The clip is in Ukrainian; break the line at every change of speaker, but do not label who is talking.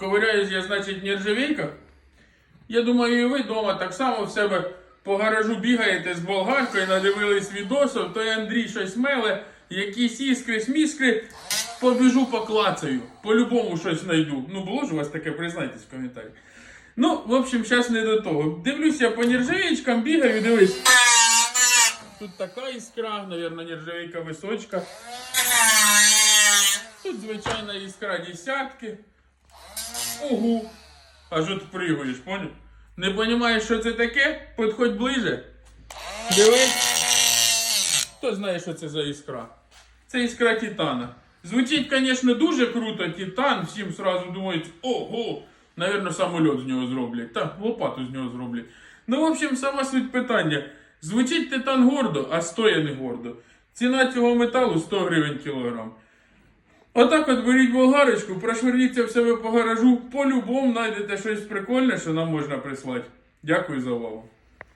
ковиряюсь я, значить, в нержавейках. Я думаю, і ви вдома так само в себе по гаражу бігаєте з болгаркою, надивились відосів, то Андрій щось меле, якісь іскри, сміскри, побіжу поклацаю. По-любому щось знайду. Ну, було ж у вас таке, признайтесь в коментарях. Ну, в общем, зараз не до того. Дивлюся я по нержавеечкам, бігаю, дивись. Тут така іскра, мабуть, нержавейка височка. Тут звичайна іскра десятки. Ого. Аж от пригаєш, поняв? Не розумієш, що це таке? Підходь ближе. Дивись. Хто знає, що це за іскра? Це іскра Титана. Звучить, звісно, дуже круто, Титан. Всім сразу думають, ого, Навірно, самоліт з нього зроблять. Та, лопату з нього зроблять. Ну, в общем, сама суть питання. Звучить титан гордо, а стоє не гордо. Ціна цього металу 100 гривень кілограм. Отак от беріть болгарочку, прошверніться в себе по гаражу, по-любому знайдете щось прикольне, що нам можна прислати. Дякую за увагу.